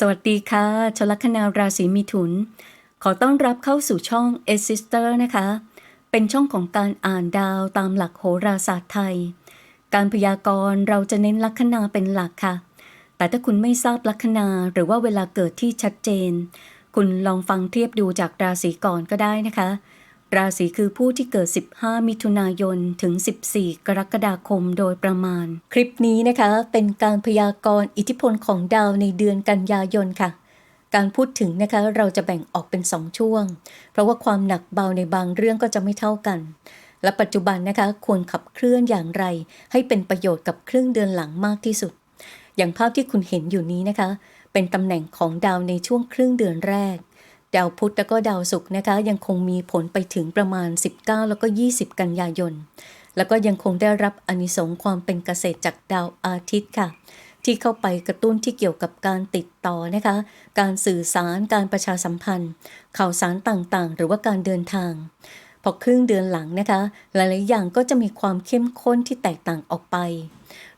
สวัสดีค่ะ ชลัคนาราศีมิถุน ขอต้อนรับเข้าสู่ช่อง e s i s t e r นะคะ เป็นช่องของการอ่านดาวตามหลักโหราศาสตร์ไทย การพยากรณ์เราจะเน้นลัคนาเป็นหลักค่ะ แต่ถ้าคุณไม่ทราบลัคนาหรือว่าเวลาเกิดที่ชัดเจน คุณลองฟังเทียบดูจากราศีก่อนก็ได้นะคะ ราศีคือผู้ที่เกิด 15 มิถุนายน ถึง 14 กรกฎาคมโดยประมาณ คลิปนี้นะคะเป็นการพยากรณ์อิทธิพลของดาวในเดือนกันยายนค่ะ การพูดถึงนะคะเราจะแบ่งออกเป็น 2 ช่วง เพราะว่าความหนักเบาในบางเรื่องก็จะไม่เท่ากัน และปัจจุบันนะคะควรขับเคลื่อนอย่างไร ให้เป็นประโยชน์กับครึ่งเดือนหลังมากที่สุด อย่างภาพที่คุณเห็นอยู่นี้นะคะ เป็นตำแหน่งของดาวในช่วงครึ่งเดือนแรก ดาวพุธแล้วก็ดาวศุกร์นะคะ ยังคงมีผลไปถึงประมาณ 19 แล้วก็ 20 กันยายน แล้วก็ยังคงได้รับอนิสงส์ความเป็นเกษตรจากดาวอาทิตย์ค่ะ ที่เข้าไปกระตุ้นที่เกี่ยวกับการติดต่อนะคะ การสื่อสารการประชาสัมพันธ์ ข่าวสารต่างๆ หรือว่าการเดินทางพอครึ่งเดือนหลังนะคะ หลายๆอย่างก็จะมีความเข้มข้นที่แตกต่างออกไป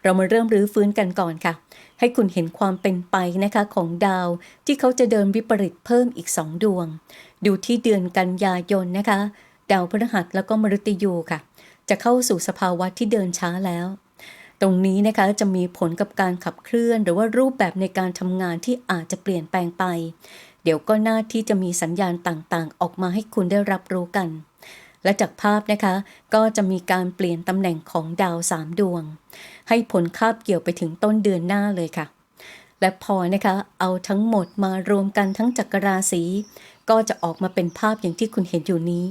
เรามาเริ่มรื้อฟื้นกันก่อนค่ะ ให้คุณเห็นความเป็นไปนะคะของดาวที่เขาจะเดินวิปริตเพิ่มอีกสองดวง ดูที่เดือนกันยายนนะคะ ดาวพฤหัสแล้วก็มฤตยูค่ะ จะเข้าสู่สภาวะที่เดินช้าแล้ว ตรงนี้นะคะจะมีผลกับการขับเคลื่อน หรือว่ารูปแบบในการทำงานที่อาจจะเปลี่ยนแปลงไป เดี๋ยวก็น่าที่จะมีสัญญาณต่างๆ ออกมาให้คุณได้รับรู้กัน และจากภาพนะคะ ก็จะมีการเปลี่ยนตำแหน่งของดาวสามดวง ให้ผลคาบเกี่ยวไปถึงต้นเดือนหน้าเลยค่ะ และพอนะคะเอาทั้งหมดมารวมกันทั้งจักรราศีก็จะออกมาเป็นภาพอย่างที่คุณเห็นอยู่นี้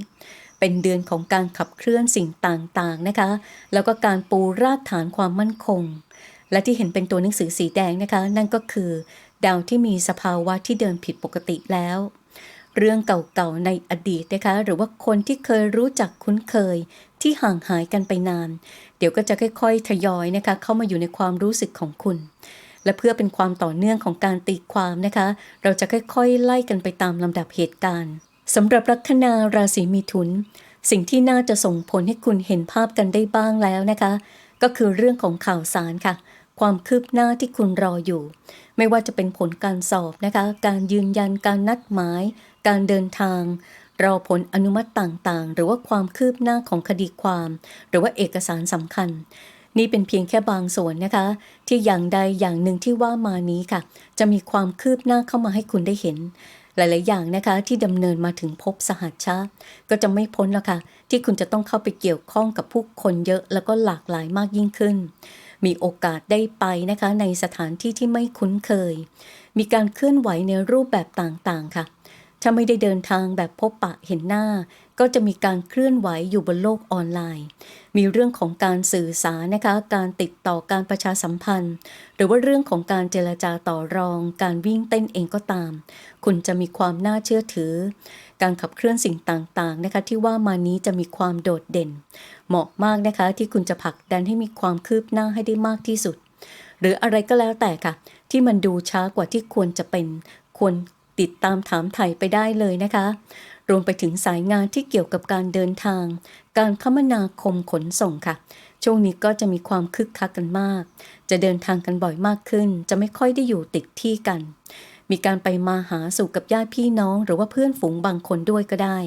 เป็นเดือนของการขับเคลื่อนสิ่งต่างๆนะคะ แล้วก็การปูรากฐานความมั่นคง และที่เห็นเป็นตัวหนังสือสีแดงนะคะ นั่นก็คือ ดาวที่มีสภาวะที่เดินผิดปกติแล้ว เรื่องเก่าๆในอดีตนะคะหรือว่าคนที่เคยรู้จักคุ้นเคยที่ห่างหายกันไปนาน เดี๋ยวก็จะค่อยๆ ทยอยนะคะเข้ามาอยู่ในความรู้สึกของคุณ และเพื่อเป็นความต่อเนื่องของการตีความนะคะ เราจะค่อยๆ ไล่กันไปตามลำดับเหตุการณ์สำหรับลัคนาราศีมิถุน สิ่งที่น่าจะส่งผลให้คุณเห็นภาพกันได้บ้างแล้วนะคะ ก็คือเรื่องของข่าวสารค่ะ ความคืบหน้าที่คุณรออยู่ ไม่ว่าจะเป็นผลการสอบนะคะ การยืนยันการนัดหมาย การเดินทาง รอผลอนุมัติต่างๆ หรือว่าความคืบหน้าของคดีความ หรือว่าเอกสารสำคัญ นี่เป็นเพียงแค่บางส่วนนะคะ ที่อย่างใดอย่างหนึ่งที่ว่ามานี้ค่ะ จะมีความคืบหน้าเข้ามาให้คุณได้เห็น หลาย ๆ อย่างนะคะที่ดำเนินมาถึงพบสหัชชาก็จะไม่พ้นแล้วค่ะที่คุณจะต้องเข้าไปเกี่ยวข้องกับผู้คนเยอะแล้วก็หลากหลายมากยิ่งขึ้นมีโอกาสได้ไปนะคะในสถานที่ที่ไม่คุ้นเคย มีการเคลื่อนไหวในรูปแบบต่างๆค่ะ ถ้าไม่ได้เดินทางแบบพบปะเห็นหน้า ก็จะมีการเคลื่อนไหวอยู่บนโลกออนไลน์ มีเรื่องของการสื่อสารนะคะ การติดต่อการประชาสัมพันธ์ หรือว่าเรื่องของการเจรจาต่อรอง การวิ่งเต้นเองก็ตาม คุณจะมีความน่าเชื่อถือ การขับเคลื่อนสิ่งต่างๆนะคะที่ว่ามานี้จะมีความโดดเด่น เหมาะมากนะคะที่คุณจะผลักดันให้มีความคืบหน้าให้ได้มากที่สุด หรืออะไรก็แล้วแต่ค่ะ ที่มันดูช้ากว่าที่ควรจะเป็นควร ติดตามถามไถ่ไปได้เลยนะคะ รวมไปถึงสายงานที่เกี่ยวกับการเดินทาง การคมนาคมขนส่งค่ะ ช่วงนี้ก็จะมีความคึกคักกันมาก จะเดินทางกันบ่อยมากขึ้น จะไม่ค่อยได้อยู่ติดที่กัน มีการไปมาหาสู่กับญาติพี่น้อง หรือว่าเพื่อนฝูงบางคนด้วยก็ได้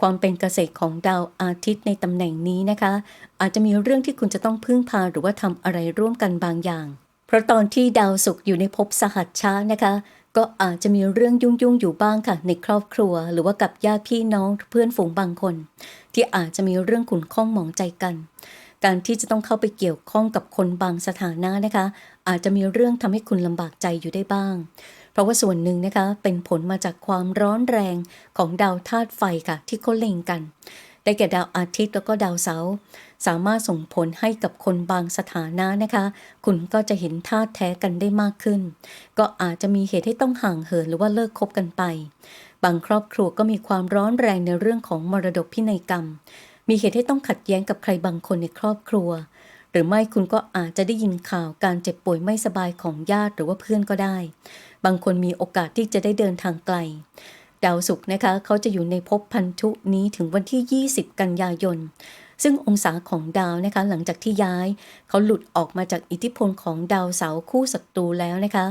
ความเป็นเกษตรของดาวอาทิตย์ในตำแหน่งนี้นะคะ อาจจะมีเรื่องที่คุณจะต้องพึ่งพาหรือว่าทำอะไรร่วมกันบางอย่าง เพราะตอนที่ดาวศุกร์อยู่ในภพสหัชชานะคะ ก็อาจจะมีเรื่องยุ่งๆอยู่บ้างค่ะ ในครอบครัว หรือว่ากับญาติพี่น้องเพื่อนฝูงบางคน ที่อาจจะมีเรื่องขุ่นข้องหมองใจกัน การที่จะต้องเข้าไปเกี่ยวข้องกับคนบางสถานะนะคะ อาจจะมีเรื่องทำให้คุณลำบากใจอยู่ได้บ้าง เพราะว่าส่วนหนึ่งนะคะเป็นผลมาจากความร้อนแรงของดาวธาตุไฟค่ะ ที่เขาเล็งกัน ได้แก่ดาวอาทิตย์แล้วก็ดาวเสาร์ สามารถส่งผลให้กับคนบางสถานะนะคะ คุณก็จะเห็นท่าแท้กันได้มากขึ้น ก็อาจจะมีเหตุให้ต้องห่างเหินหรือว่าเลิกคบกันไป บางครอบครัวก็มีความร้อนแรงในเรื่องของมรดกพินัยกรรม มีเหตุให้ต้องขัดแย้งกับใครบางคนในครอบครัว หรือไม่คุณก็อาจจะได้ยินข่าวการเจ็บป่วยไม่สบายของญาติหรือว่าเพื่อนก็ได้ บางคนมีโอกาสที่จะได้เดินทางไกลดาวศุกร์นะคะเขาจะอยู่ในภพพันธุนี้ถึงวันที่ 20 กันยายน ซึ่งองศาของดาวนะคะหลังจากที่ย้าย เขาหลุดออกมาจากอิทธิพลของดาวเสาคู่ศัตรูแล้วนะคะ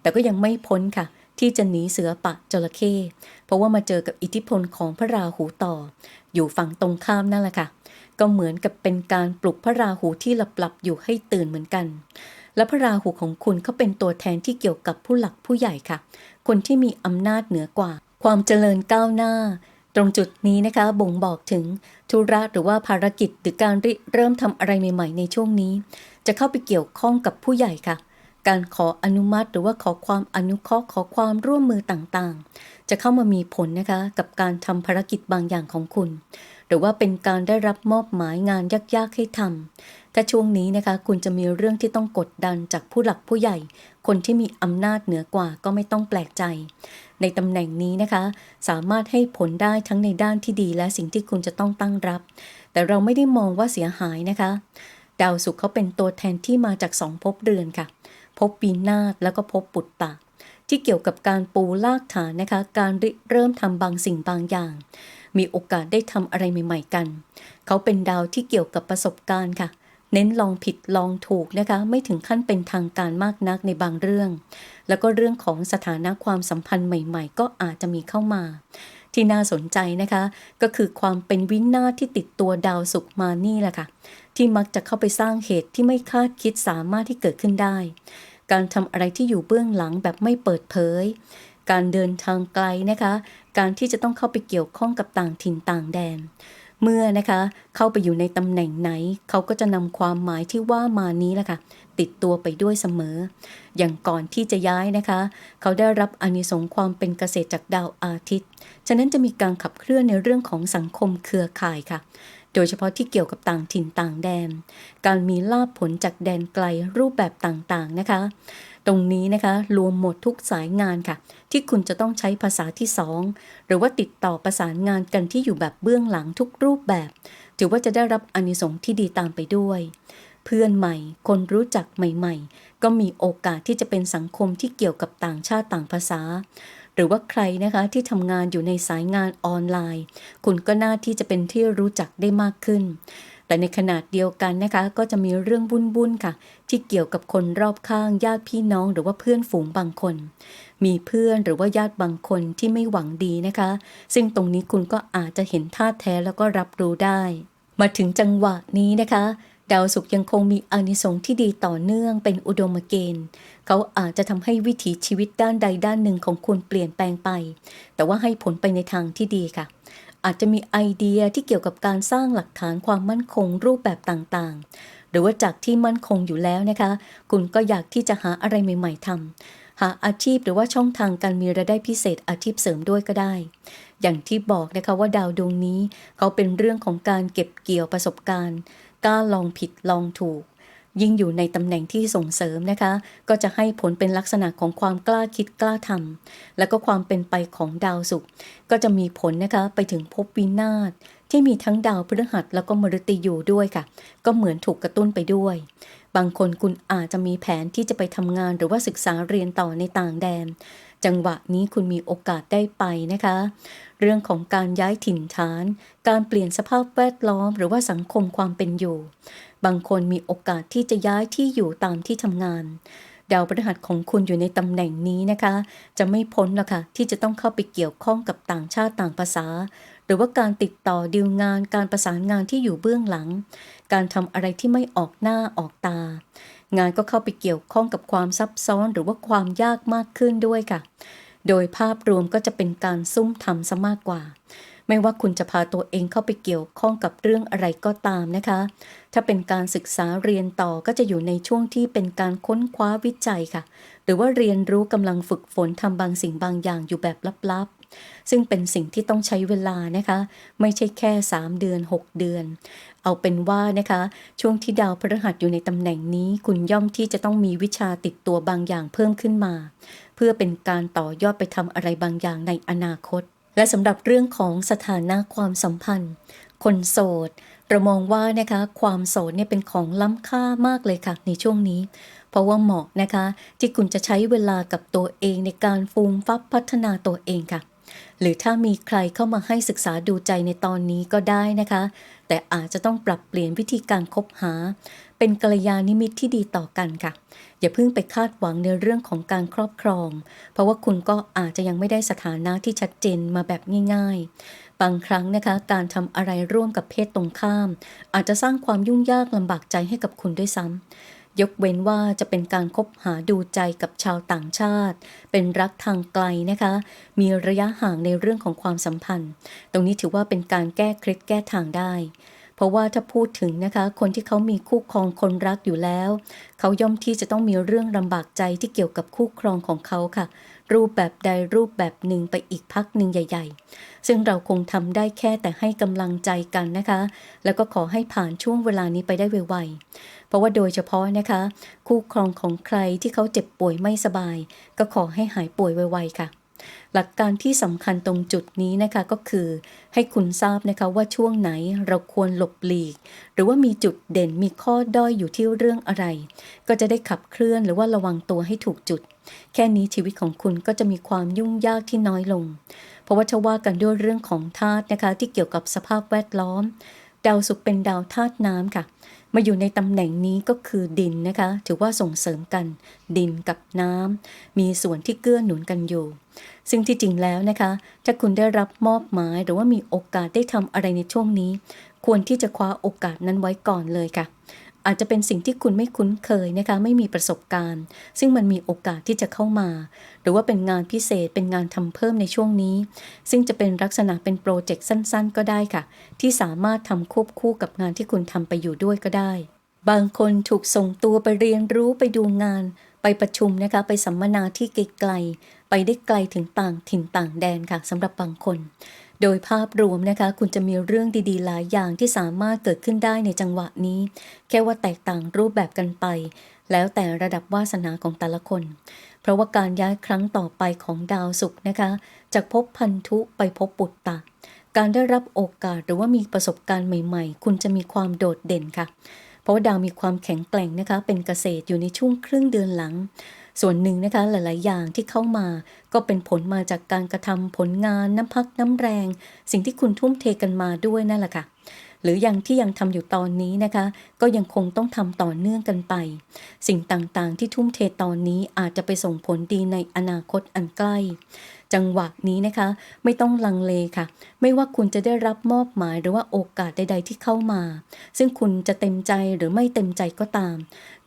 แต่ก็ยังไม่พ้นค่ะ ที่จะหนีเสือปะจระเข้เพราะว่ามาเจอกับอิทธิพลของพระราหูต่อ อยู่ฝั่งตรงข้ามนั่นแหละค่ะ ก็เหมือนกับเป็นการปลุกพระราหูที่หลับๆอยู่ให้ตื่นเหมือนกันและพระราหูของคุณเขาเป็นตัวแทนที่เกี่ยวกับผู้หลักผู้ใหญ่ค่ะ คนที่มีอำนาจเหนือกว่า ความเจริญก้าวหน้า ตรงจุดนี้นะคะบ่งบอกถึงธุระหรือว่าภารกิจหรือการริเริ่มทำอะไรใหม่ ๆ ในช่วงนี้ จะเข้าไปเกี่ยวข้องกับผู้ใหญ่ค่ะ การขออนุมัติหรือว่าขอความอนุเคราะห์ขอความร่วมมือต่างๆ จะเข้ามามีผลนะคะกับการทำภารกิจบางอย่างของคุณ หรือว่าเป็นการได้รับมอบหมายงานยากๆให้ทำถ้าช่วงนี้นะคะ คุณจะมีเรื่องที่ต้องกดดันจากผู้หลักผู้ใหญ่ คนที่มีอำนาจเหนือกว่าก็ไม่ต้องแปลกใจ ในตำแหน่งนี้นะคะ สามารถให้ผลได้ทั้งในด้านที่ดีและสิ่งที่คุณจะต้องตั้งรับ แต่เราไม่ได้มองว่าเสียหายนะคะ ดาวศุกร์เขาเป็นตัวแทนที่มาจากสองภพเรือนค่ะภพปีนาศแล้วก็ภพปุตตะที่เกี่ยวกับการปูลากฐานนะคะ การเริ่มทำบางสิ่งบางอย่าง มีโอกาสได้ทำอะไรใหม่ ๆ กัน เขาเป็นดาวที่เกี่ยวกับประสบการณ์ค่ะ เน้นลองผิดลองถูกนะคะ ไม่ถึงขั้นเป็นทางการมากนักในบางเรื่อง แล้วก็เรื่องของสถานะความสัมพันธ์ใหม่ ๆ ก็อาจจะมีเข้ามาที่น่าสนใจนะคะ ก็คือความเป็นวินาศที่ติดตัวดาวศุกมานี่แหละค่ะ ที่มักจะเข้าไปสร้างเหตุที่ไม่คาดคิดสามารถที่เกิดขึ้นได้ การทำอะไรที่อยู่เบื้องหลังแบบไม่เปิดเผย การเดินทางไกลนะคะ การที่จะต้องเข้าไปเกี่ยวข้องกับต่างถิ่นต่างแดน เมื่อนะคะเข้าไปอยู่ในตำแหน่งไหน เขาก็จะนำความหมายที่ว่ามานี้แหละค่ะติดตัวไปด้วยเสมอ อย่างก่อนที่จะย้ายนะคะ เขาได้รับอนิสงส์ความเป็นเกษตรจากดาวอาทิตย์ ฉะนั้นจะมีการขับเคลื่อนในเรื่องของสังคมเครือข่ายค่ะ โดยเฉพาะที่เกี่ยวกับต่างถิ่นต่างแดน การมีลาภผลจากแดนไกลรูปแบบต่างๆนะคะ ตรงนี้นะคะรวมหมดทุกสายงานค่ะ ที่คุณจะต้องใช้ภาษาที่สองหรือว่าติดต่อประสานงานกันที่อยู่แบบเบื้องหลังทุกรูปแบบ ถือว่าจะได้รับอนิสงส์ที่ดีตามไปด้วย เพื่อนใหม่ คนรู้จักใหม่ๆ ก็มีโอกาสที่จะเป็นสังคมที่เกี่ยวกับต่างชาติต่างภาษา หรือว่าใครนะคะที่ทำงานอยู่ในสายงานออนไลน์ คุณก็น่าที่จะเป็นที่รู้จักได้มากขึ้นแต่ในขนาดเดียวกันนะคะก็จะมีเรื่องบุญๆค่ะ ที่เกี่ยวกับคนรอบข้างญาติพี่น้องหรือว่าเพื่อนฝูงบางคน มีเพื่อนหรือว่าญาติบางคนที่ไม่หวังดีนะคะ ซึ่งตรงนี้คุณก็อาจจะเห็นท่าแท้แล้วก็รับรู้ได้ มาถึงจังหวะนี้นะคะดาวศุกร์ยังคงมีอานิสงส์ที่ดีต่อเนื่องเป็นอุดมเกณฑ์ เขาอาจจะทำให้วิถีชีวิตด้านใดด้านหนึ่งของคุณเปลี่ยนแปลงไป แต่ว่าให้ผลไปในทางที่ดีค่ะ อาจจะมีไอเดียที่เกี่ยวกับการสร้างหลักฐานความมั่นคงรูปแบบต่างๆ หรือว่าจากที่มั่นคงอยู่แล้วนะคะ คุณก็อยากที่จะหาอะไรใหม่ๆทำหาอาชีพหรือว่าช่องทางการมีรายได้พิเศษอาชีพเสริมด้วยก็ได้ อย่างที่บอกนะคะว่าดาวดวงนี้เขาเป็นเรื่องของการเก็บเกี่ยวประสบการณ์กล้าลองผิดลองถูกยิ่งอยู่ในตำแหน่งที่ส่งเสริมนะคะ ก็จะให้ผลเป็นลักษณะของความกล้าคิดกล้าทำแล้วก็ความเป็นไปของดาวศุกร์ก็จะมีผลนะคะไปถึงภพวินาศ ที่มีทั้งดาวพฤหัสแล้วก็มฤตยูด้วยค่ะ ก็เหมือนถูกกระตุ้นไปด้วย บางคนคุณอาจจะมีแผนที่จะไปทำงานหรือว่าศึกษาเรียนต่อในต่างแดน จังหวะนี้คุณมีโอกาสได้ไปนะคะ เรื่องของการย้ายถิ่นฐาน การเปลี่ยนสภาพแวดล้อม หรือว่าสังคมความเป็นอยู่ บางคนมีโอกาสที่จะย้ายที่อยู่ตามที่ทำงานดาวพฤหัสของคุณอยู่ในตำแหน่งนี้นะคะ จะไม่พ้นหรอกค่ะที่จะต้องเข้าไปเกี่ยวข้องกับต่างชาติต่างภาษา รือว่าการติดต่อดีลงาน การประสานงานที่อยู่เบื้องหลัง การทำอะไรที่ไม่ออกหน้าออกตา งานก็เข้าไปเกี่ยวข้องกับความซับซ้อนหรือว่าความยากมากขึ้นด้วยค่ะ โดยภาพรวมก็จะเป็นการซุ่มทำซะมากกว่า ไม่ว่าคุณจะพาตัวเองเข้าไปเกี่ยวข้องกับเรื่องอะไรก็ตามนะคะ ถ้าเป็นการศึกษาเรียนต่อก็จะอยู่ในช่วงที่เป็นการค้นคว้าวิจัยค่ะ หรือว่าเรียนรู้กำลังฝึกฝนทำบางสิ่งบางอย่างอยู่แบบลับๆ ซึ่งเป็นสิ่งที่ต้องใช้เวลานะคะ ไม่ใช่แค่ 3 เดือน 6 เดือน เอาเป็นว่านะคะ ช่วงที่ดาวพฤหัสอยู่ในตำแหน่งนี้ คุณย่อมที่จะต้องมีวิชาติดตัวบางอย่างเพิ่มขึ้นมา เพื่อเป็นการต่อยอดไปทำอะไรบางอย่างในอนาคต และสำหรับเรื่องของสถานะความสัมพันธ์ คนโสดเรามองว่านะคะความโสดเนี่ยเป็นของล้ำค่ามากเลยค่ะในช่วงนี้ เพราะว่าเหมาะนะคะที่คุณจะใช้เวลากับตัวเองในการฟูมฟักพัฒนาตัวเองค่ะ หรือถ้ามีใครเข้ามาให้ศึกษาดูใจในตอนนี้ก็ได้นะคะ แต่อาจจะต้องปรับเปลี่ยนวิธีการคบหา เป็นกัลยาณมิตรที่ดีต่อกันค่ะ อย่าเพิ่งไปคาดหวังในเรื่องของการครอบครอง เพราะว่าคุณก็อาจจะยังไม่ได้สถานะที่ชัดเจนมาแบบง่าย ๆ บางครั้งนะคะ การทำอะไรร่วมกับเพศตรงข้าม อาจจะสร้างความยุ่งยากลำบากใจให้กับคุณด้วยซ้ำ ยกเว้นว่าจะเป็นการคบหาดูใจกับชาวต่างชาติ เป็นรักทางไกลนะคะ มีระยะห่างในเรื่องของความสัมพันธ์ ตรงนี้ถือว่าเป็นการแก้เคล็ดแก้ทางได้ เพราะว่าถ้าพูดถึงนะคะ คนที่เขามีคู่ครองคนรักอยู่แล้ว เขาย่อมที่จะต้องมีเรื่องลำบากใจที่เกี่ยวกับคู่ครองของเขาค่ะ รูปแบบใดรูปแบบหนึ่งไปอีกพักหนึ่งใหญ่ ๆ ซึ่งเราคงทำได้แค่แต่ให้กำลังใจกันนะคะ แล้วก็ขอให้ผ่านช่วงเวลานี้ไปได้ไวๆเพราะว่าโดยเฉพาะนะคะ คู่ครองของใครที่เขาเจ็บป่วยไม่สบาย ก็ขอให้หายป่วยไวๆค่ะ หลักการที่สำคัญตรงจุดนี้นะคะก็คือ ให้คุณทราบนะคะว่าช่วงไหนเราควรหลบหลีก หรือว่ามีจุดเด่นมีข้อด้อยอยู่ที่เรื่องอะไร ก็จะได้ขับเคลื่อนหรือว่าระวังตัวให้ถูกจุด แค่นี้ชีวิตของคุณก็จะมีความยุ่งยากที่น้อยลง เพราะว่าถ้าว่ากันด้วยเรื่องของธาตุนะคะที่เกี่ยวกับสภาพแวดล้อม ดาวศุกร์เป็นดาวธาตุน้ำค่ะ มาอยู่ในตำแหน่งนี้ก็คือดินนะคะ ถือว่าส่งเสริมกัน ดินกับน้ำมีส่วนที่เกื้อหนุนกันอยู่ ซึ่งที่จริงแล้วนะคะ ถ้าคุณได้รับมอบหมายหรือว่ามีโอกาสได้ทำอะไรในช่วงนี้ ควรที่จะคว้าโอกาสนั้นไว้ก่อนเลยค่ะ อาจจะเป็นสิ่งที่คุณไม่คุ้นเคยนะคะไม่มีประสบการณ์ ซึ่งมันมีโอกาสที่จะเข้ามา หรือว่าเป็นงานพิเศษเป็นงานทำเพิ่มในช่วงนี้ ซึ่งจะเป็นลักษณะเป็นโปรเจกต์สั้นๆ ก็ได้ค่ะ ที่สามารถทำควบคู่กับงานที่คุณทำไปอยู่ด้วยก็ได้ บางคนถูกส่งตัวไปเรียนรู้ไปดูงาน ไปประชุมนะคะไปสัมมนาที่ไกลๆไปได้ไกลถึงต่างถิ่นต่างแดนค่ะสำหรับบางคน โดยภาพรวมนะคะ คุณจะมีเรื่องดีๆ หลายอย่างที่สามารถเกิดขึ้นได้ในจังหวะนี้ แค่ว่าแตกต่างรูปแบบกันไป แล้วแต่ระดับวาสนาของแต่ละคน เพราะว่าการย้ายครั้งต่อไปของดาวศุกร์นะคะ จากภพพันธุไปภพปุตตะ การได้รับโอกาสหรือว่ามีประสบการณ์ใหม่ ๆ คุณจะมีความโดดเด่นค่ะ เพราะว่าดาวมีความแข็งแกร่งนะคะ เป็นเกษตรอยู่ในช่วงครึ่งเดือนหลัง ส่วนหนึ่งนะคะหลาย ๆ อย่างที่เข้ามา ก็เป็นผลมาจากการกระทำผลงานน้ำพักน้ำแรง สิ่งที่คุณทุ่มเทกันมาด้วยนั่นแหละค่ะ หรืออย่างที่ยังทำอยู่ตอนนี้นะคะ ก็ยังคงต้องทำต่อเนื่องกันไป สิ่งต่างๆ ที่ทุ่มเทตอนนี้อาจจะไปส่งผลดีในอนาคตอันใกล้จังหวะนี้นะคะ ไม่ต้องลังเลค่ะ ไม่ว่าคุณจะได้รับมอบหมายหรือว่าโอกาสใด ๆ ที่เข้ามา ซึ่งคุณจะเต็มใจหรือไม่เต็มใจก็ตาม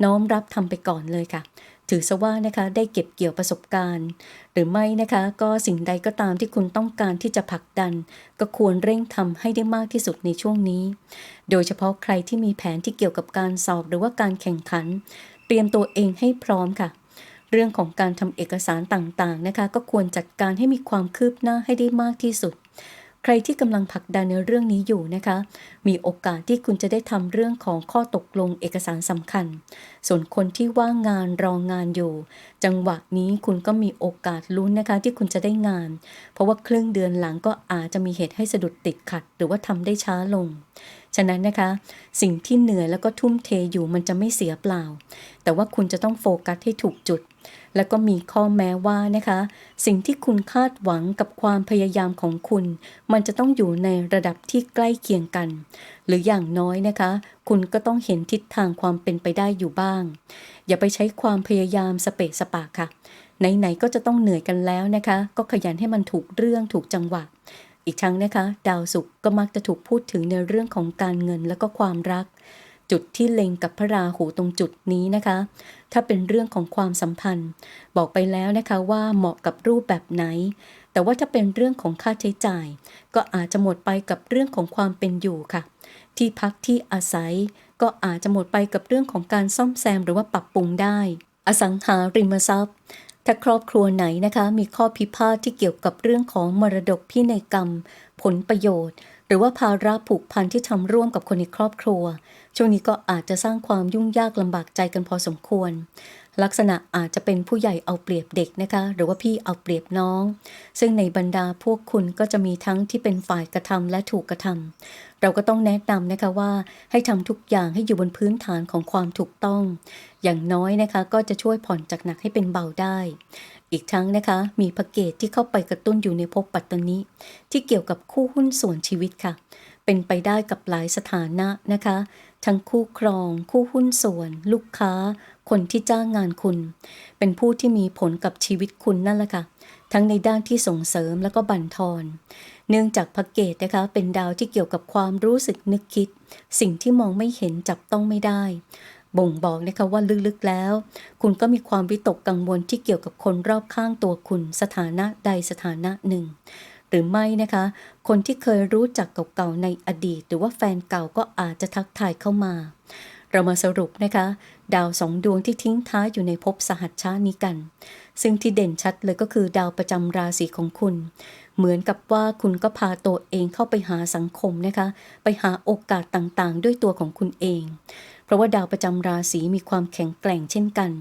น้อมรับทำไปก่อนเลยค่ะ ถือซะว่านะคะได้เก็บเกี่ยวประสบการณ์ หรือไม่นะคะ ก็สิ่งใดก็ตามที่คุณต้องการที่จะผลักดัน ก็ควรเร่งทำให้ได้มากที่สุดในช่วงนี้ โดยเฉพาะใครที่มีแผนที่เกี่ยวกับการสอบหรือว่าการแข่งขัน เตรียมตัวเองให้พร้อมค่ะ เรื่องของการทำเอกสารต่างๆนะคะ ก็ควรจัดการให้มีความคืบหน้าให้ได้มากที่สุด ใครที่กำลังผลักดันในเรื่องนี้อยู่นะคะ มีโอกาสที่คุณจะได้ทำเรื่องของข้อตกลงเอกสารสำคัญ ส่วนคนที่ว่างงานรองงานอยู่ จังหวะนี้คุณก็มีโอกาสลุ้นนะคะที่คุณจะได้งาน เพราะว่าครึ่งเดือนหลังก็อาจจะมีเหตุให้สะดุดติดขัด หรือว่าทำได้ช้าลง ฉะนั้นนะคะ สิ่งที่เหนื่อยแล้วก็ทุ่มเทอยู่มันจะไม่เสียเปล่า แต่ว่าคุณจะต้องโฟกัสให้ถูกจุด แล้วก็มีข้อแม้ว่านะคะ สิ่งที่คุณคาดหวังกับความพยายามของคุณ มันจะต้องอยู่ในระดับที่ใกล้เคียงกัน หรืออย่างน้อยนะคะ คุณก็ต้องเห็นทิศทางความเป็นไปได้อยู่บ้าง อย่าไปใช้ความพยายามสเปะสปะค่ะไหนๆก็จะต้องเหนื่อยกันแล้วนะคะ ก็ขยันให้มันถูกเรื่องถูกจังหวะอีกทั้งนะคะ ดาวศุกร์ก็มักจะถูกพูดถึงในเรื่องของการเงินและก็ความรัก จุดที่เล็งกับพระราหูตรงจุดนี้นะคะ ถ้าเป็นเรื่องของความสัมพันธ์ บอกไปแล้วนะคะว่าเหมาะกับรูปแบบไหน แต่ว่าถ้าเป็นเรื่องของค่าใช้จ่าย ก็อาจจะหมดไปกับเรื่องของความเป็นอยู่ค่ะ ที่พักที่อาศัย ก็อาจจะหมดไปกับเรื่องของการซ่อมแซมหรือว่าปรับปรุงได้ อสังหาริมทรัพย์ถ้าครอบครัวไหนนะคะมีข้อพิพาทที่เกี่ยวกับเรื่องของมรดกพินัยกรรม ผลประโยชน์ รือว่าภาระผูกพันที่ทำร่วมกับคนในครอบครัว ช่วงนี้ก็อาจจะสร้างความยุ่งยากลำบากใจกันพอสมควร ลักษณะอาจจะเป็นผู้ใหญ่เอาเปรียบเด็กนะคะ หรือว่าพี่เอาเปรียบน้อง ซึ่งในบรรดาพวกคุณก็จะมีทั้งที่เป็นฝ่ายกระทำและถูกกระทำเราก็ต้องแนะนำนะคะว่าให้ทำทุกอย่างให้อยู่บนพื้นฐานของความถูกต้อง อย่างน้อยนะคะก็จะช่วยผ่อนจากหนักให้เป็นเบาได้อีกทั้งนะคะมีพระเกตที่เข้าไปกระตุ้นอยู่ในภพปัตตนิที่เกี่ยวกับคู่หุ้นส่วนชีวิตค่ะ เป็นไปได้กับหลายสถานะนะคะ ทั้งคู่ครอง คู่หุ้นส่วน ลูกค้า คนที่จ้างงานคุณ เป็นผู้ที่มีผลกับชีวิตคุณนั่นแหละค่ะทั้งในด้านที่ส่งเสริมแล้วก็บั่นทอน เนื่องจากพระเกตนะคะเป็นดาวที่เกี่ยวกับความรู้สึกนึกคิด สิ่งที่มองไม่เห็นจับต้องไม่ได้ บ่งบอกนะคะว่าลึกๆแล้ว คุณก็มีความวิตกกังวลที่เกี่ยวกับคนรอบข้างตัวคุณ สถานะใดสถานะหนึ่ง หรือไม่นะคะ คนที่เคยรู้จักเก่าๆในอดีต หรือว่าแฟนเก่าก็อาจจะทักทายเข้ามา เรามาสรุปนะคะ ดาวสองดวงที่ทิ้งท้ายอยู่ในภพสหัชชานี้กัน ซึ่งที่เด่นชัดเลยก็คือดาวประจำราศีของคุณ เหมือนกับว่าคุณก็พาตัวเองเข้าไปหาสังคมนะคะ ไปหาโอกาสต่างๆ ด้วยตัวของคุณเอง เพราะว่าดาวประจำราศีมีความแข็งแกร่งเช่นกัน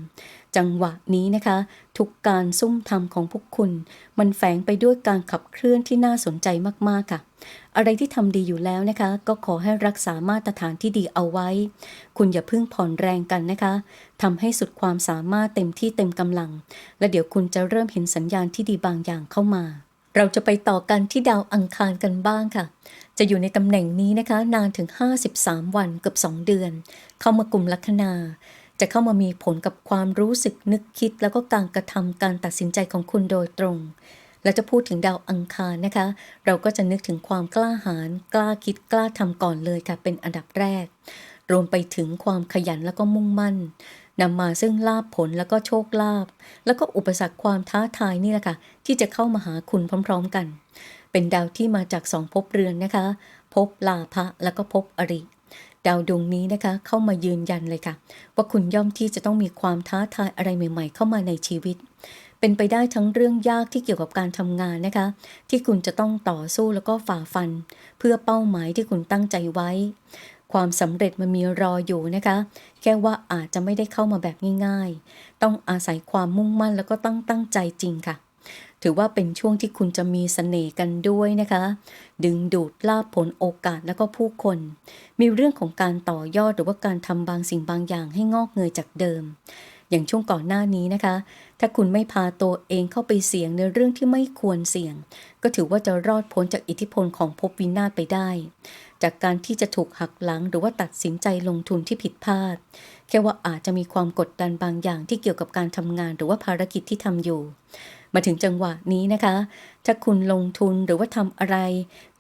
จังหวะนี้นะคะ ทุกการซุ่มทำของพวกคุณ มันแฝงไปด้วยการขับเคลื่อนที่น่าสนใจมากๆค่ะ อะไรที่ทำดีอยู่แล้วนะคะ ก็ขอให้รักษามาตรฐานที่ดีเอาไว้ คุณอย่าเพิ่งผ่อนแรงกันนะคะทำให้สุดความสามารถเต็มที่เต็มกำลัง และเดี๋ยวคุณจะเริ่มเห็นสัญญาณที่ดีบางอย่างเข้ามา เราจะไปต่อกันที่ดาวอังคารกันบ้างค่ะจะอยู่ในตำแหน่งนี้นะคะ นานถึง 53 วันเกือบ 2 เดือน เข้ามากลุ่มลัคนา จะเข้ามามีผลกับความรู้สึกนึกคิด แล้วก็การกระทำการตัดสินใจของคุณโดยตรง และจะพูดถึงดาวอังคารนะคะ เราก็จะนึกถึงความกล้าหาญกล้าคิดกล้าทำก่อนเลยค่ะเป็นอันดับแรก รวมไปถึงความขยันแล้วก็มุ่งมั่นนำมาซึ่งลาบผลแล้วก็โชคลาภแล้วก็อุปสรรคความท้าทายนี่แหละค่ะ ที่จะเข้ามาหาคุณพร้อม ๆ กัน เป็นดาวที่มาจากสองภพเรือนนะคะภพลาภะแล้วก็ภพอริ ดาวดวงนี้นะคะ เข้ามายืนยันเลยค่ะ ว่าคุณย่อมที่จะต้องมีความท้าทายอะไรใหม่ ๆ เข้ามาในชีวิต เป็นไปได้ทั้งเรื่องยากที่เกี่ยวกับการทำงานนะคะ ที่คุณจะต้องต่อสู้แล้วก็ฝ่าฟัน เพื่อเป้าหมายที่คุณตั้งใจไว้ ความสำเร็จมันมีรออยู่นะคะ แค่ว่าอาจจะไม่ได้เข้ามาแบบง่าย ๆ ต้องอาศัยความมุ่งมั่นแล้วก็ตั้งตั้งใจจริงค่ะ ถือว่าเป็นช่วงที่คุณจะมีเสน่ห์กันด้วยนะคะ ดึงดูดลาภผลโอกาสแล้วก็ผู้คน มีเรื่องของการต่อยอดหรือว่าการทำบางสิ่งบางอย่างให้งอกเงยจากเดิม อย่างช่วงก่อนหน้านี้นะคะ ถ้าคุณไม่พาตัวเองเข้าไปเสี่ยงในเรื่องที่ไม่ควรเสี่ยง ก็ถือว่าจะรอดพ้นจากอิทธิพลของภพวินาศไปได้ จากการที่จะถูกหักหลังหรือว่าตัดสินใจลงทุนที่ผิดพลาดแค่ว่าอาจจะมีความกดดันบางอย่างที่เกี่ยวกับการทำงานหรือว่าภารกิจที่ทำอยู่ มาถึงจังหวะนี้นะคะ ถ้าคุณลงทุนหรือว่าทำอะไร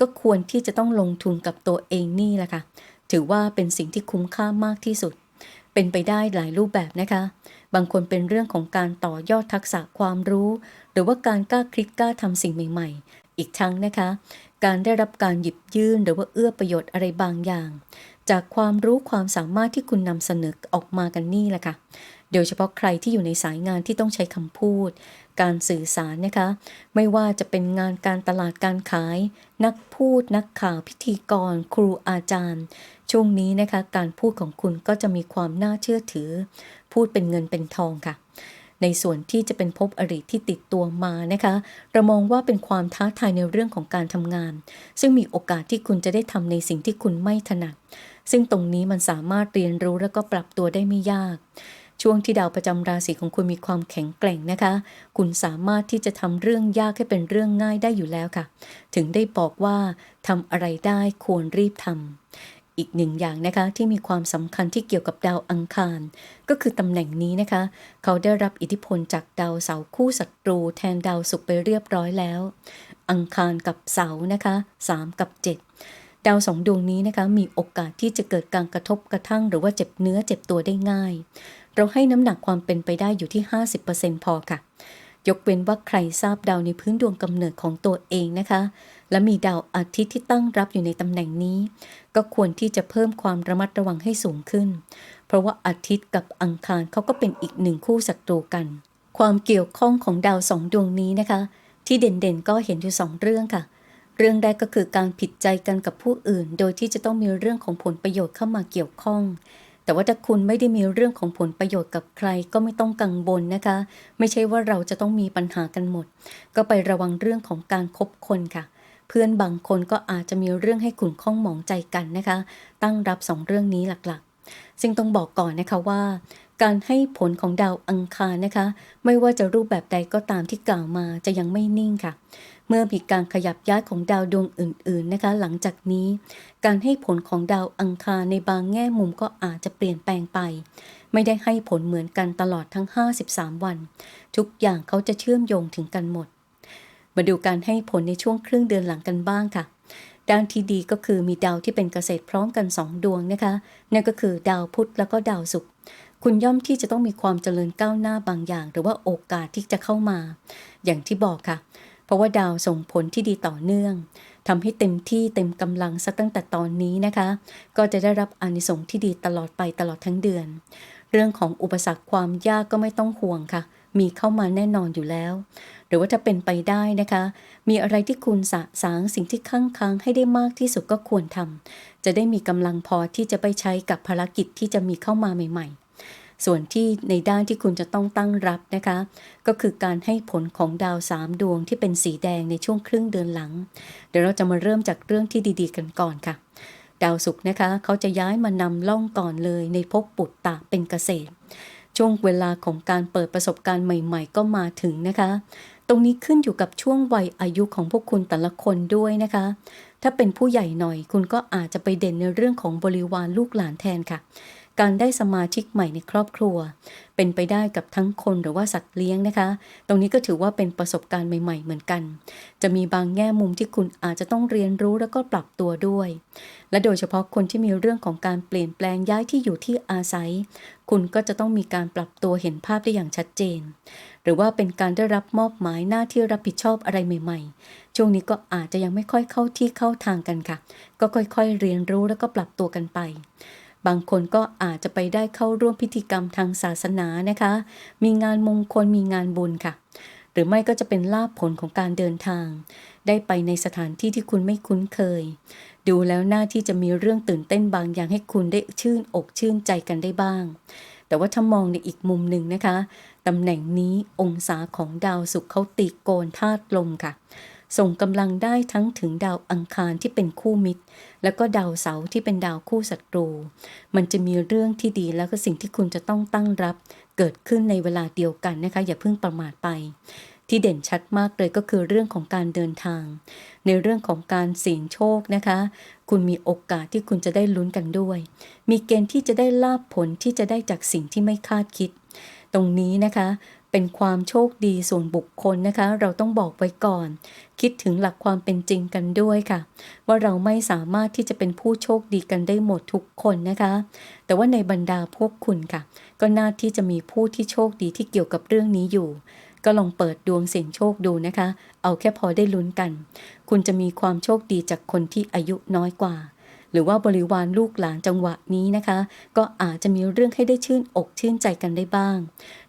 ก็ควรที่จะต้องลงทุนกับตัวเองนี่แหละค่ะ ถือว่าเป็นสิ่งที่คุ้มค่ามากที่สุด เป็นไปได้หลายรูปแบบนะคะ บางคนเป็นเรื่องของการต่อยอดทักษะความรู้ หรือว่าการกล้าคิดกล้าทำสิ่งใหม่ ๆ อีกทั้งนะคะ การได้รับการหยิบยื่นหรือว่าเอื้อประโยชน์อะไรบางอย่าง จากความรู้ความสามารถที่คุณนำเสนอออกมากันนี่แหละค่ะ โดยเฉพาะใครที่อยู่ในสายงานที่ต้องใช้คำพูด การสื่อสารนะคะ ไม่ว่าจะเป็นงานการตลาดการขาย นักพูด นักข่าวพิธีกร ครูอาจารย์ ช่วงนี้นะคะ การพูดของคุณก็จะมีความน่าเชื่อถือ พูดเป็นเงินเป็นทองค่ะในส่วนที่จะเป็นภพอริที่ติดตัวมานะคะเรามองว่าเป็นความท้าทายในเรื่องของการทำงาน ซึ่งมีโอกาสที่คุณจะได้ทำในสิ่งที่คุณไม่ถนัด ซึ่งตรงนี้มันสามารถเรียนรู้แล้วก็ปรับตัวได้ไม่ยาก ช่วงที่ดาวประจำราศีของคุณมีความแข็งแกร่งนะคะ คุณสามารถที่จะทำเรื่องยากให้เป็นเรื่องง่ายได้อยู่แล้วค่ะ ถึงได้บอกว่าทำอะไรได้ควรรีบทำอีกหนึ่งอย่างนะคะที่มีความสำคัญที่เกี่ยวกับดาวอังคาร ก็คือตำแหน่งนี้นะคะ เขาได้รับอิทธิพลจากดาวเสาคู่ศัตรูแทนดาวศุกร์ไปเรียบร้อยแล้ว อังคารกับเสานะคะ 3 กับ 7ดาวสองดวงนี้นะคะมีโอกาสที่จะเกิดการกระทบกระทั่ง หรือว่าเจ็บเนื้อเจ็บตัวได้ง่าย เราให้น้ำหนักความเป็นไปได้อยู่ที่ 50%พอค่ะ ยกเว้นว่าใครทราบดาวในพื้นดวงกำเนิดของตัวเองนะคะ และมีดาวอาทิตย์ที่ตั้งรับอยู่ในตำแหน่งนี้ ก็ควรที่จะเพิ่มความระมัดระวังให้สูงขึ้น เพราะว่าอาทิตย์กับอังคารเขาก็เป็นอีกหนึ่งคู่ศัตรูกัน ความเกี่ยวข้องของดาวสองดวงนี้นะคะ ที่เด่นๆก็เห็นอยู่สองเรื่องค่ะเรื่องแรกก็คือการผิดใจกันกับผู้อื่น โดยที่จะต้องมีเรื่องของผลประโยชน์เข้ามาเกี่ยวข้อง แต่ว่าถ้าคุณไม่ได้มีเรื่องของผลประโยชน์กับใครก็ไม่ต้องกังวลนะคะ ไม่ใช่ว่าเราจะต้องมีปัญหากันหมด ก็ไประวังเรื่องของการคบคนค่ะ เพื่อนบางคนก็อาจจะมีเรื่องให้ขุ่นข้องหมองใจกันนะคะ ตั้งรับสองเรื่องนี้หลักๆซึ่งต้องบอกก่อนนะคะว่า การให้ผลของดาวอังคารนะคะ ไม่ว่าจะรูปแบบใดก็ตามที่กล่าวมาจะยังไม่นิ่งค่ะ เมื่อมีการขยับย้ายของดาวดวงอื่น ๆนะคะ หลังจากนี้ การให้ผลของดาวอังคารในบางแง่มุมก็อาจจะเปลี่ยนแปลงไป ไม่ได้ให้ผลเหมือนกันตลอดทั้ง 53 วัน ทุกอย่างเขาจะเชื่อมโยงถึงกันหมด มาดูการให้ผลในช่วงครึ่งเดือนหลังกันบ้างค่ะด้านที่ดีก็คือมีดาวที่เป็นเกษตรพร้อมกัน 2 ดวงนะคะ นั่นก็คือดาวพุธแล้วก็ดาวศุกร์ คุณย่อมที่จะต้องมีความเจริญก้าวหน้าบางอย่าง หรือว่าโอกาสที่จะเข้ามา อย่างที่บอกค่ะ เพราะว่าดาวส่งผลที่ดีต่อเนื่องทำให้เต็มที่เต็มกำลังซะตั้งแต่ตอนนี้นะคะ ก็จะได้รับอานิสงส์ที่ดีตลอดไปตลอดทั้งเดือน เรื่องของอุปสรรคความยากก็ไม่ต้องห่วงค่ะ มีเข้ามาแน่นอนอยู่แล้ว หรือว่าถ้าเป็นไปได้นะคะ มีอะไรที่คุณสะสางสิ่งที่ค้างค้างให้ได้มากที่สุดก็ควรทำจะได้มีกำลังพอที่จะไปใช้กับภารกิจที่จะมีเข้ามาใหม่ ๆ ส่วนที่ในด้านที่คุณจะต้องตั้งรับนะคะ ก็คือการให้ผลของดาวสามดวงที่เป็นสีแดงในช่วงครึ่งเดือนหลัง เดี๋ยวเราจะมาเริ่มจากเรื่องที่ดีๆ กันก่อนค่ะ ดาวศุกร์นะคะ เขาจะย้ายมานำล่องก่อนเลยในภพปุตตะเป็นเกษตร ช่วงเวลาของการเปิดประสบการณ์ใหม่ ๆ ก็มาถึงนะคะ ตรงนี้ขึ้นอยู่กับช่วงวัยอายุของพวกคุณแต่ละคนด้วยนะคะถ้าเป็นผู้ใหญ่หน่อยคุณก็อาจจะไปเด่นในเรื่องของบริวารลูกหลานแทนค่ะ การได้สมาชิกใหม่ในครอบครัว เป็นไปได้กับทั้งคนหรือว่าสัตว์เลี้ยงนะคะ ตรงนี้ก็ถือว่าเป็นประสบการณ์ใหม่ ๆ เหมือนกัน จะมีบางแง่มุมที่คุณอาจจะต้องเรียนรู้แล้วก็ปรับตัวด้วย และโดยเฉพาะคนที่มีเรื่องของการเปลี่ยนแปลงย้ายที่อยู่ที่อาศัย คุณก็จะต้องมีการปรับตัวเห็นภาพได้อย่างชัดเจน หรือว่าเป็นการได้รับมอบหมายหน้าที่รับผิดชอบอะไรใหม่ ๆ ช่วงนี้ก็อาจจะยังไม่ค่อยเข้าที่เข้าทางกันค่ะ ก็ค่อยๆเรียนรู้แล้วก็ปรับตัวกันไป บางคนก็อาจจะไปได้เข้าร่วมพิธีกรรมทางศาสนานะคะ มีงานมงคลมีงานบุญค่ะ หรือไม่ก็จะเป็นลาภผลของการเดินทาง ได้ไปในสถานที่ที่คุณไม่คุ้นเคย ดูแล้วหน้าที่จะมีเรื่องตื่นเต้นบางอย่างให้คุณได้ชื่นอกชื่นใจกันได้บ้าง แต่ว่าถ้ามองในอีกมุมหนึ่งนะคะตำแหน่งนี้องศาของดาวศุกร์เขาตีโกนธาตุลมค่ะ ส่งกำลังได้ทั้งถึงดาวอังคารที่เป็นคู่มิตร แล้วก็ดาวเสาร์ที่เป็นดาวคู่ศัตรู มันจะมีเรื่องที่ดีแล้วก็สิ่งที่คุณจะต้องตั้งรับ เกิดขึ้นในเวลาเดียวกันนะคะ อย่าเพิ่งประมาทไป ที่เด่นชัดมากเลยก็คือเรื่องของการเดินทาง ในเรื่องของการเสี่ยงโชคนะคะ คุณมีโอกาสที่คุณจะได้ลุ้นกันด้วย มีเกณฑ์ที่จะได้ลาบผลที่จะได้จากสิ่งที่ไม่คาดคิด ตรงนี้นะคะ เป็นความโชคดีส่วนบุคคลนะคะ เราต้องบอกไว้ก่อน คิดถึงหลักความเป็นจริงกันด้วยค่ะ ว่าเราไม่สามารถที่จะเป็นผู้โชคดีกันได้หมดทุกคนนะคะ แต่ว่าในบรรดาพวกคุณค่ะ ก็น่าที่จะมีผู้ที่โชคดีที่เกี่ยวกับเรื่องนี้อยู่ ก็ลองเปิดดวงเสี่ยงโชคดูนะคะ เอาแค่พอได้ลุ้นกัน คุณจะมีความโชคดีจากคนที่อายุน้อยกว่า หรือว่าบริวารลูกหลานจังหวะนี้นะคะ ก็อาจจะมีเรื่องให้ได้ชื่นอกชื่นใจกันได้บ้าง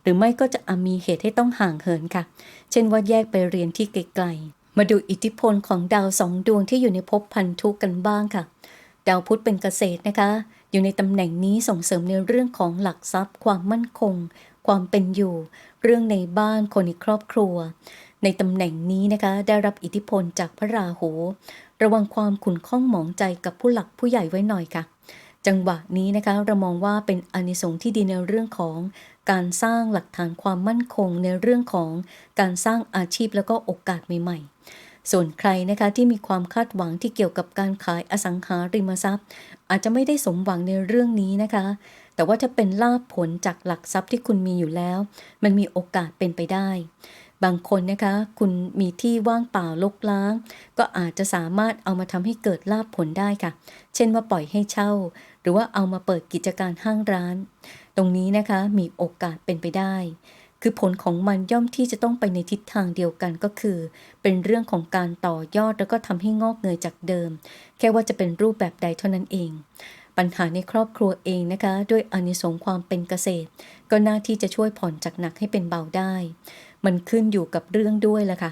หรือไม่ก็จะมีเหตุให้ต้องห่างเหินค่ะ เช่นว่าแยกไปเรียนที่ไกลๆมาดูอิทธิพลของดาวสองดวงที่อยู่ในภพพันธุกันบ้างค่ะดาวพุธเป็นเกษตรนะคะ อยู่ในตำแหน่งนี้ส่งเสริมในเรื่องของหลักทรัพย์ ความมั่นคง ความเป็นอยู่ เรื่องในบ้านคนในครอบครัว ในตำแหน่งนี้นะคะ ได้รับอิทธิพลจากพระราหู ระวังความขุ่นข้องหมองใจกับผู้หลักผู้ใหญ่ไว้หน่อยค่ะ จังหวะนี้นะคะเรามองว่าเป็นอนิสงส์ที่ดีในเรื่องของ การสร้างหลักฐานความมั่นคงในเรื่องของการสร้างอาชีพแล้วก็โอกาสใหม่ ๆส่วนใครนะคะที่มีความคาดหวังที่เกี่ยวกับการขายอสังหาริมทรัพย์ อาจจะไม่ได้สมหวังในเรื่องนี้นะคะ แต่ว่าถ้าเป็นลาภผลจากหลักทรัพย์ที่คุณมีอยู่แล้ว มันมีโอกาสเป็นไปได้ บางคนนะคะ คุณมีที่ว่างเปล่าลกล้าง ก็อาจจะสามารถเอามาทำให้เกิดลาภผลได้ค่ะ เช่นว่าปล่อยให้เช่า หรือว่าเอามาเปิดกิจการห้างร้าน ตรงนี้นะคะมีโอกาสเป็นไปได้ คือผลของมันย่อมที่จะต้องไปในทิศทางเดียวกันก็คือ เป็นเรื่องของการต่อยอดแล้วก็ทำให้งอกเงยจากเดิม แค่ว่าจะเป็นรูปแบบใดเท่านั้นเองปัญหาในครอบครัวเองนะคะ ด้วยอนิสงส์ความเป็นเกษตร ก็น่าที่จะช่วยผ่อนจากหนักให้เป็นเบาได้ มันขึ้นอยู่กับเรื่องด้วยแหละค่ะ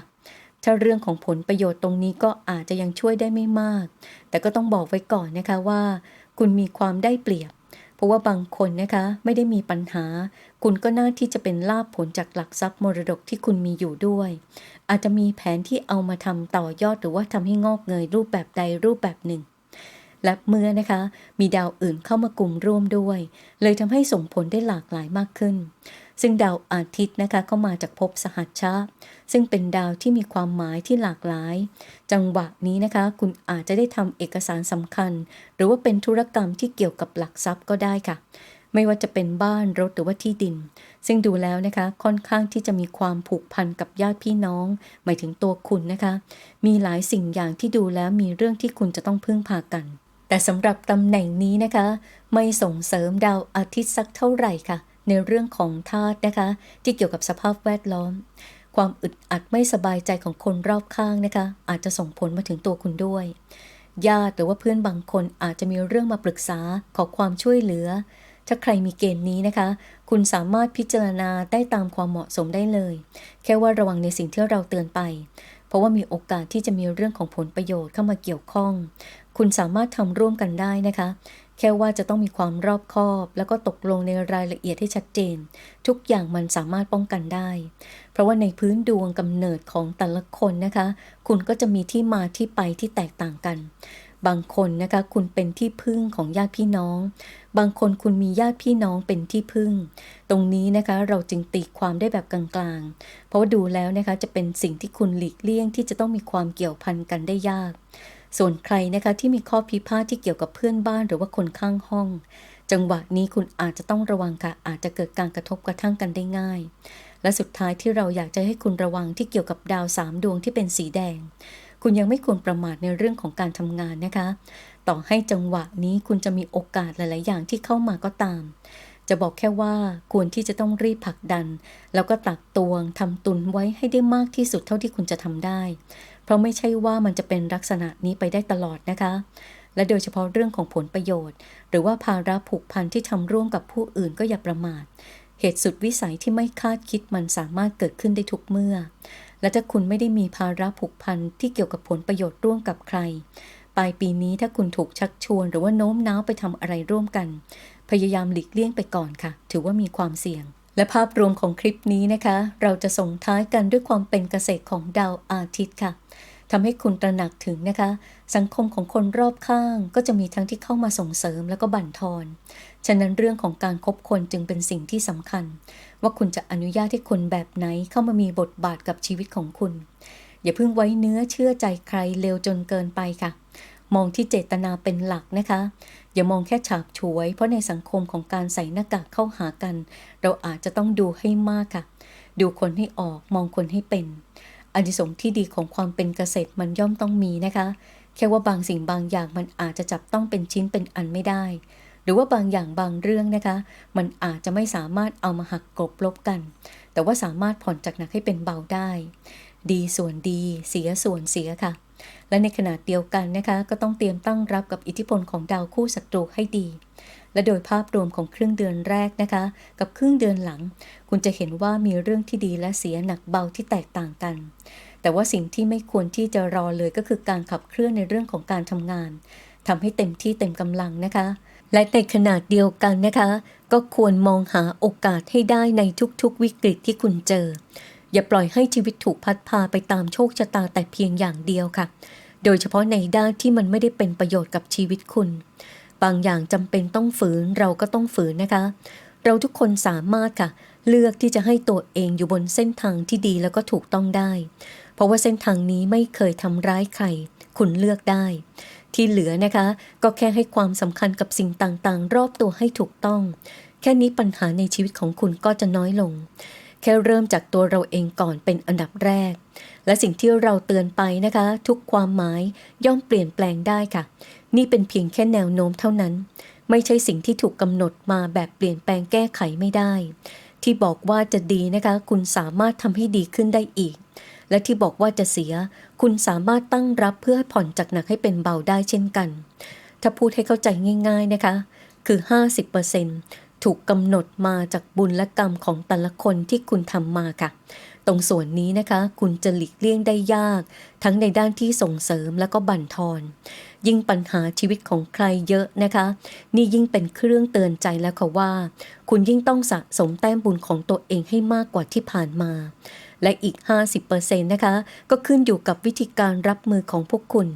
ถ้าเรื่องของผลประโยชน์ตรงนี้ก็อาจจะยังช่วยได้ไม่มาก แต่ก็ต้องบอกไว้ก่อนนะคะว่า คุณมีความได้เปรียบ เพราะว่าบางคนนะคะไม่ได้มีปัญหา คุณก็น่าที่จะเป็นลาภผลจากหลักทรัพย์มรดกที่คุณมีอยู่ด้วย อาจจะมีแผนที่เอามาทำต่อยอดหรือว่าทำให้งอกเงยรูปแบบใดรูปแบบหนึ่งและเมื่อนะคะมีดาวอื่นเข้ามากลุ่มร่วมด้วย เลยทำให้ส่งผลได้หลากหลายมากขึ้น ซึ่งดาวอาทิตย์นะคะก็มาจากภพสหัชชะซึ่งเป็นดาวที่มีความหมายที่หลากหลาย จังหวะนี้นะคะ คุณอาจจะได้ทำเอกสารสำคัญ หรือว่าเป็นธุรกรรมที่เกี่ยวกับหลักทรัพย์ก็ได้ค่ะ ไม่ว่าจะเป็นบ้านรถหรือว่าที่ดิน ซึ่งดูแล้วนะคะค่อนข้างที่จะมีความผูกพันกับญาติพี่น้อง หมายถึงตัวคุณนะคะ มีหลายสิ่งอย่างที่ดูแล้วมีเรื่องที่คุณจะต้องพึ่งพากันแต่สำหรับตำแหน่งนี้นะคะ ไม่ส่งเสริมดาวอาทิตย์สักเท่าไหร่ค่ะ ในเรื่องของธาตุนะคะ ที่เกี่ยวกับสภาพแวดล้อม ความอึดอัดไม่สบายใจของคนรอบข้างนะคะ อาจจะส่งผลมาถึงตัวคุณด้วยญาติหรือว่าเพื่อนบางคนอาจจะมีเรื่องมาปรึกษาขอความช่วยเหลือ ถ้าใครมีเกณฑ์นี้นะคะ คุณสามารถพิจารณาได้ตามความเหมาะสมได้เลย แค่ว่าระวังในสิ่งที่เราเตือนไป เพราะว่ามีโอกาสที่จะมีเรื่องของผลประโยชน์เข้ามาเกี่ยวข้อง คุณสามารถทำร่วมกันได้นะคะ แค่ว่าจะต้องมีความรอบคอบ แล้วก็ตกลงในรายละเอียดให้ชัดเจน ทุกอย่างมันสามารถป้องกันได้ เพราะว่าในพื้นดวงกำเนิดของแต่ละคนนะคะ คุณก็จะมีที่มาที่ไปที่แตกต่างกัน บางคนนะคะ คุณเป็นที่พึ่งของญาติพี่น้อง บางคนคุณมีญาติพี่น้องเป็นที่พึ่ง ตรงนี้นะคะเราจึงตีความได้แบบกลางๆ เพราะว่าดูแล้วนะคะจะเป็นสิ่งที่คุณหลีกเลี่ยงที่จะต้องมีความเกี่ยวพันกันได้ยาก ส่วนใครนะคะที่มีข้อพิพาทที่เกี่ยวกับเพื่อนบ้านหรือว่าคนข้างห้อง จังหวะนี้คุณอาจจะต้องระวังค่ะ อาจจะเกิดการกระทบกระทั่งกันได้ง่าย และสุดท้ายที่เราอยากจะให้คุณระวังที่เกี่ยวกับดาวสามดวงที่เป็นสีแดง คุณยังไม่ควรประมาทในเรื่องของการทำงานนะคะ ต่อให้จังหวะนี้คุณจะมีโอกาสหลาย ๆ อย่างที่เข้ามาก็ตามจะบอกแค่ว่าควรที่จะต้องรีบผลักดัน แล้วก็ตักตวงทำตุนไว้ให้ได้มากที่สุดเท่าที่คุณจะทำได้ เพราะไม่ใช่ว่ามันจะเป็นลักษณะนี้ไปได้ตลอดนะคะ และโดยเฉพาะเรื่องของผลประโยชน์ หรือว่าภาระผูกพันที่ทำร่วมกับผู้อื่นก็อย่าประมาท เหตุสุดวิสัยที่ไม่คาดคิดมันสามารถเกิดขึ้นได้ทุกเมื่อ และถ้าคุณไม่ได้มีภาระผูกพันที่เกี่ยวกับผลประโยชน์ร่วมกับใครปลายปีนี้ถ้าคุณถูกชักชวนหรือว่าโน้มน้าวไปทำอะไรร่วมกัน พยายามหลีกเลี่ยงไปก่อนค่ะ ถือว่ามีความเสี่ยง และภาพรวมของคลิปนี้นะคะ เราจะส่งท้ายกันด้วยความเป็นเกษตรของดาวอาทิตย์ค่ะทำให้คุณตระหนักถึงนะคะ สังคมของคนรอบข้างก็จะมีทั้งที่เข้ามาส่งเสริมแล้วก็บั่นทอน ฉะนั้นเรื่องของการคบคนจึงเป็นสิ่งที่สำคัญ ว่าคุณจะอนุญาตให้คนแบบไหนเข้ามามีบทบาทกับชีวิตของคุณ อย่าเพิ่งไว้เนื้อเชื่อใจใครเร็วจนเกินไปค่ะ มองที่เจตนาเป็นหลักนะคะ อย่ามองแค่ฉาบฉวย เพราะในสังคมของการใส่หน้ากากเข้าหากัน เราอาจจะต้องดูให้มากค่ะ ดูคนให้ออกมองคนให้เป็นอานิสงที่ดีของความเป็นเกษตรมันย่อมต้องมีนะคะ แค่ว่าบางสิ่งบางอย่างมันอาจจะจับต้องเป็นชิ้นเป็นอันไม่ได้ หรือว่าบางอย่างบางเรื่องนะคะ มันอาจจะไม่สามารถเอามาหักกลบลบกัน แต่ว่าสามารถผ่อนจากหนักให้เป็นเบาได้ ดีส่วนดี เสียส่วนเสียค่ะ และในขณะเดียวกันนะคะก็ต้องเตรียมตั้งรับกับอิทธิพลของดาวคู่ศัตรูให้ดี และโดยภาพรวมของครึ่งเดือนแรกนะคะ กับครึ่งเดือนหลัง คุณจะเห็นว่ามีเรื่องที่ดีและเสียหนักเบาที่แตกต่างกัน แต่ว่าสิ่งที่ไม่ควรที่จะรอเลยก็คือการขับเคลื่อนในเรื่องของการทำงานทำให้เต็มที่เต็มกำลังนะคะ และในขนาดเดียวกันนะคะ ก็ควรมองหาโอกาสให้ได้ในทุกๆ วิกฤตที่คุณเจอ อย่าปล่อยให้ชีวิตถูกพัดพาไปตามโชคชะตาแต่เพียงอย่างเดียวค่ะ โดยเฉพาะในด้านที่มันไม่ได้เป็นประโยชน์กับชีวิตคุณ บางอย่างจำเป็นต้องฝืนเราก็ต้องฝืนนะคะ เราทุกคนสามารถค่ะ เลือกที่จะให้ตัวเองอยู่บนเส้นทางที่ดีแล้วก็ถูกต้องได้ เพราะว่าเส้นทางนี้ไม่เคยทำร้ายใคร คุณเลือกได้ ที่เหลือนะคะ ก็แค่ให้ความสำคัญกับสิ่งต่างๆ รอบตัวให้ถูกต้อง แค่นี้ปัญหาในชีวิตของคุณก็จะน้อยลง แค่เริ่มจากตัวเราเองก่อนเป็นอันดับแรก และสิ่งที่เราเตือนไปนะคะ ทุกความหมายย่อมเปลี่ยนแปลงได้ค่ะ นี่เป็นเพียงแค่แนวโน้มเท่านั้น ไม่ใช่สิ่งที่ถูกกำหนดมาแบบเปลี่ยนแปลงแก้ไขไม่ได้ ที่บอกว่าจะดีนะคะ คุณสามารถทำให้ดีขึ้นได้อีก และที่บอกว่าจะเสีย คุณสามารถตั้งรับเพื่อผ่อนจากหนักให้เป็นเบาได้เช่นกัน ถ้าพูดให้เข้าใจง่าย ๆนะคะ คือ 50%ถูกกำหนดมาจากบุญและกรรมของแต่ละคนที่คุณทำมาค่ะ ตรงส่วนนี้นะคะ คุณจะหลีกเลี่ยงได้ยาก ทั้งในด้านที่ส่งเสริมแล้วก็บั่นทอน ยิ่งปัญหาชีวิตของใครเยอะนะคะ นี่ยิ่งเป็นเครื่องเตือนใจแล้วค่ะว่า คุณยิ่งต้องสะสมแต้มบุญของตัวเองให้มากกว่าที่ผ่านมา และอีก 50%นะคะ ก็ขึ้นอยู่กับวิธีการรับมือของพวกคุณ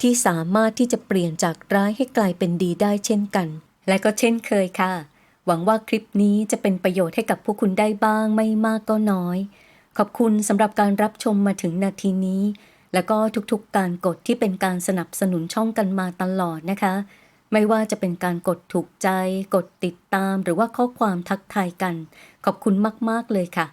ที่สามารถที่จะเปลี่ยนจากร้ายให้กลายเป็นดีได้เช่นกัน และก็เช่นเคยค่ะหวังว่าคลิปนี้จะเป็นประโยชน์ให้กับพวกคุณได้บ้างไม่มากก็น้อย ขอบคุณสำหรับการรับชมมาถึงนาทีนี้ แล้วก็ทุกๆการกดที่เป็นการสนับสนุนช่องกันมาตลอดนะคะ ไม่ว่าจะเป็นการกดถูกใจ กดติดตาม หรือว่าข้อความทักทายกัน ขอบคุณมากๆเลยค่ะ